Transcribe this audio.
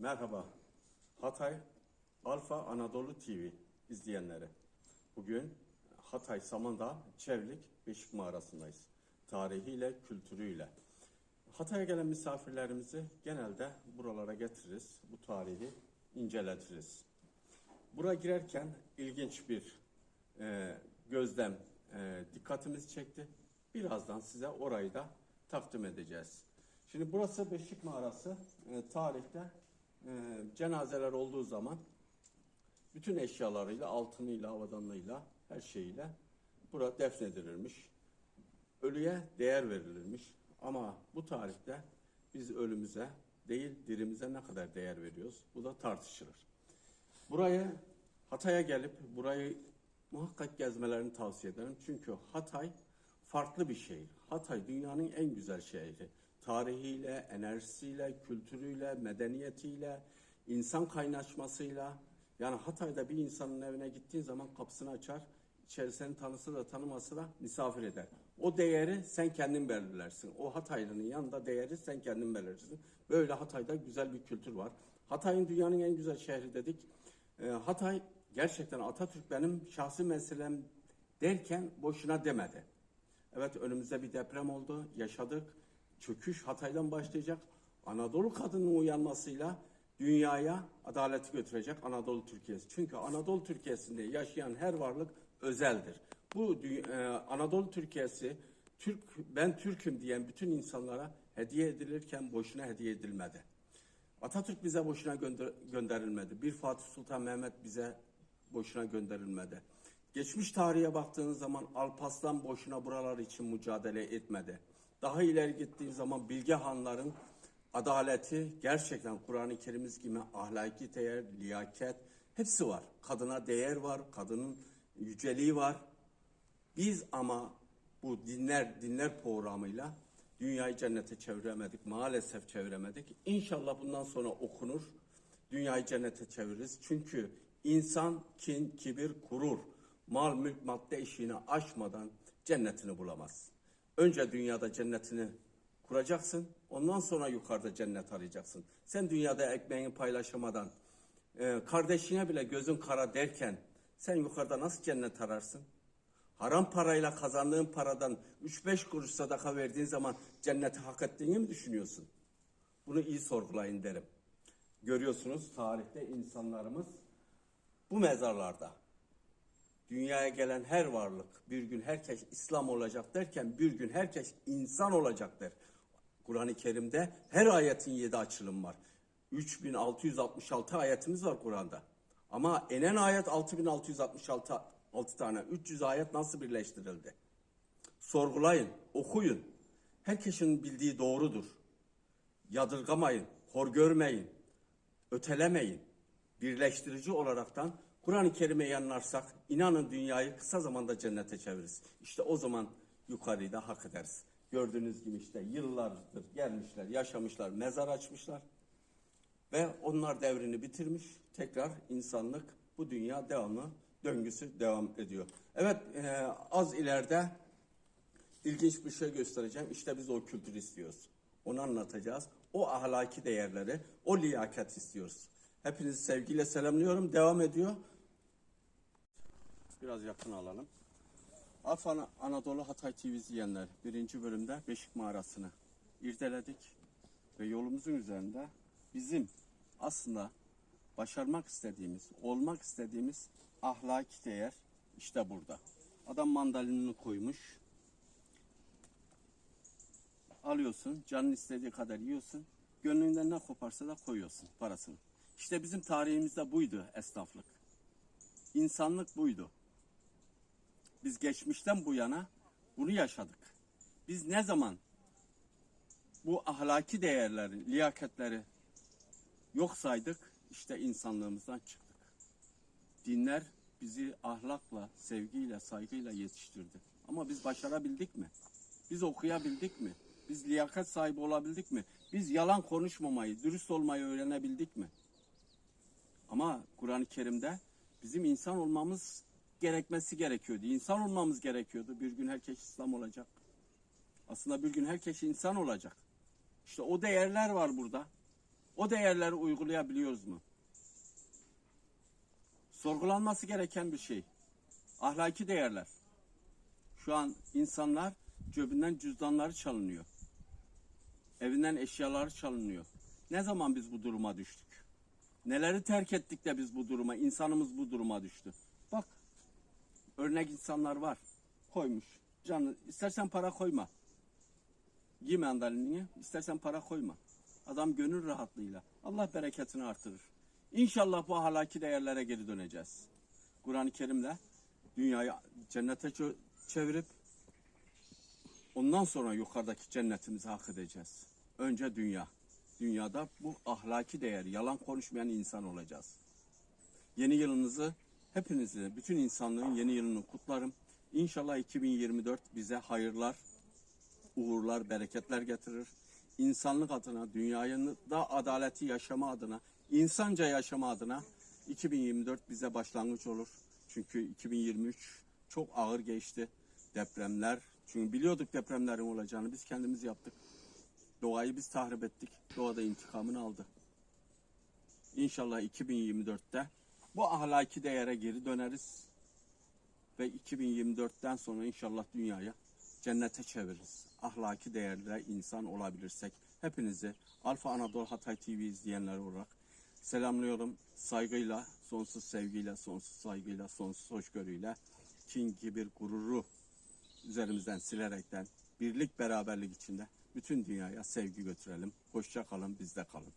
Merhaba. Hatay Alfa Anadolu TV izleyenleri. Bugün Hatay Samandağ Çevlik Beşik Mağarası'ndayız. Tarihiyle, kültürüyle. Hatay'a gelen misafirlerimizi genelde buralara getiririz. Bu tarihi inceletiriz. Buraya girerken ilginç bir e, gözlem e, dikkatimizi çekti. Birazdan size orayı da takdim edeceğiz. Şimdi burası Beşik Mağarası. E, tarihte e, cenazeler olduğu zaman bütün eşyalarıyla, altınıyla, havadanlığıyla, her şeyiyle burada defnedilirmiş. Ölüye değer verilirmiş. Ama bu tarihte biz ölümüze değil dirimize ne kadar değer veriyoruz? Bu da tartışılır. Burayı Hatay'a gelip burayı muhakkak gezmelerini tavsiye ederim. Çünkü Hatay farklı bir şehir. Hatay dünyanın en güzel şehri. Tarihiyle, enerjisiyle, kültürüyle, medeniyetiyle, insan kaynaşmasıyla. Yani Hatay'da bir insanın evine gittiğin zaman kapısını açar, içerisini tanısı da tanıması da misafir eder. O değeri sen kendin belirlersin. O Hataylı'nın yanında değeri sen kendin belirlersin. Böyle Hatay'da güzel bir kültür var. Hatay'ın dünyanın en güzel şehri dedik. Ee, Hatay gerçekten Atatürk benim şahsi meselem derken boşuna demedi. Evet önümüzde bir deprem oldu, yaşadık. Çöküş Hatay'dan başlayacak. Anadolu kadının uyanmasıyla dünyaya adaleti götürecek Anadolu Türkiye'si. Çünkü Anadolu Türkiye'sinde yaşayan her varlık özeldir. Bu e, Anadolu Türkiye'si Türk ben Türk'üm diyen bütün insanlara hediye edilirken boşuna hediye edilmedi. Atatürk bize boşuna gönder- gönderilmedi. Bir Fatih Sultan Mehmet bize boşuna gönderilmedi. Geçmiş tarihe baktığınız zaman Alparslan boşuna buralar için mücadele etmedi. Daha ileri gittiğin zaman Bilge Hanların adaleti gerçekten Kur'an-ı Kerim'imiz gibi ahlaki değer, liyaket hepsi var. Kadına değer var, kadının yüceliği var. Biz ama bu dinler dinler programıyla dünyayı cennete çeviremedik. Maalesef çeviremedik. İnşallah bundan sonra okunur. Dünyayı cennete çeviririz. Çünkü insan kin, kibir kurur. Mal, mülk, madde eşiğini aşmadan cennetini bulamaz. Önce dünyada cennetini kuracaksın. Ondan sonra yukarıda cennet arayacaksın. Sen dünyada ekmeğini paylaşamadan, e, kardeşine bile gözün kara derken sen yukarıda nasıl cennet ararsın? Haram parayla kazandığın paradan 3-5 kuruş sadaka verdiğin zaman cenneti hak ettiğini mi düşünüyorsun? Bunu iyi sorgulayın derim. Görüyorsunuz tarihte insanlarımız bu mezarlarda dünyaya gelen her varlık bir gün herkes İslam olacak derken bir gün herkes insan olacaktır. Kur'an-ı Kerim'de her ayetin yedi açılım var. 3666 ayetimiz var Kur'an'da. Ama enen ayet 6666 6 tane. 300 ayet nasıl birleştirildi? Sorgulayın, okuyun. Herkesin bildiği doğrudur. Yadırgamayın, hor görmeyin, ötelemeyin. Birleştirici olaraktan Kur'an-ı Kerim'e yanlarsak inanın dünyayı kısa zamanda cennete çeviririz. İşte o zaman yukarıyı da hak ederiz. Gördüğünüz gibi işte yıllardır gelmişler, yaşamışlar, mezar açmışlar. Ve onlar devrini bitirmiş. Tekrar insanlık bu dünya devamlı döngüsü devam ediyor. Evet e, az ileride ilginç bir şey göstereceğim. İşte biz o kültür istiyoruz. Onu anlatacağız. O ahlaki değerleri, o liyakat istiyoruz. Hepinizi sevgiyle selamlıyorum. Devam ediyor. Biraz yakın alalım. Alfa Anadolu Hatay TV izleyenler birinci bölümde Beşik Mağarası'nı irdeledik. Ve yolumuzun üzerinde bizim aslında başarmak istediğimiz, olmak istediğimiz ahlaki değer işte burada. Adam mandalinini koymuş. Alıyorsun, canın istediği kadar yiyorsun. Gönlünden ne koparsa da koyuyorsun parasını. İşte bizim tarihimizde buydu esnaflık. İnsanlık buydu. Biz geçmişten bu yana bunu yaşadık. Biz ne zaman bu ahlaki değerleri, liyaketleri yok saydık, işte insanlığımızdan çıktık. Dinler bizi ahlakla, sevgiyle, saygıyla yetiştirdi. Ama biz başarabildik mi? Biz okuyabildik mi? Biz liyakat sahibi olabildik mi? Biz yalan konuşmamayı, dürüst olmayı öğrenebildik mi? Ama Kur'an-ı Kerim'de bizim insan olmamız gerekmesi gerekiyordu. İnsan olmamız gerekiyordu. Bir gün herkes İslam olacak. Aslında bir gün herkes insan olacak. İşte o değerler var burada. O değerleri uygulayabiliyoruz mu? Sorgulanması gereken bir şey. Ahlaki değerler. Şu an insanlar cebinden cüzdanları çalınıyor. Evinden eşyaları çalınıyor. Ne zaman biz bu duruma düştük? Neleri terk ettik de biz bu duruma, insanımız bu duruma düştü? Bak, örnek insanlar var. Koymuş. Canı, istersen para koyma. Giy mandalinini, istersen para koyma. Adam gönül rahatlığıyla. Allah bereketini artırır. İnşallah bu ahlaki değerlere geri döneceğiz. Kur'an-ı Kerim'le dünyayı cennete çevirip ondan sonra yukarıdaki cennetimizi hak edeceğiz. Önce dünya. Dünyada bu ahlaki değer, yalan konuşmayan insan olacağız. Yeni yılınızı hepinizi, bütün insanlığın yeni yılını kutlarım. İnşallah 2024 bize hayırlar, uğurlar, bereketler getirir. İnsanlık adına, dünyanın da adaleti yaşama adına, insanca yaşama adına 2024 bize başlangıç olur. Çünkü 2023 çok ağır geçti. Depremler, çünkü biliyorduk depremlerin olacağını, biz kendimiz yaptık. Doğayı biz tahrip ettik, doğa da intikamını aldı. İnşallah 2024'te bu ahlaki değere geri döneriz ve 2024'ten sonra inşallah dünyaya cennete çeviririz. Ahlaki değerlere insan olabilirsek hepinizi Alfa Anadolu Hatay TV izleyenler olarak selamlıyorum. Saygıyla, sonsuz sevgiyle, sonsuz saygıyla, sonsuz hoşgörüyle kin, kibir, gururu üzerimizden silerekten birlik beraberlik içinde bütün dünyaya sevgi götürelim. Hoşça kalın, bizde kalın.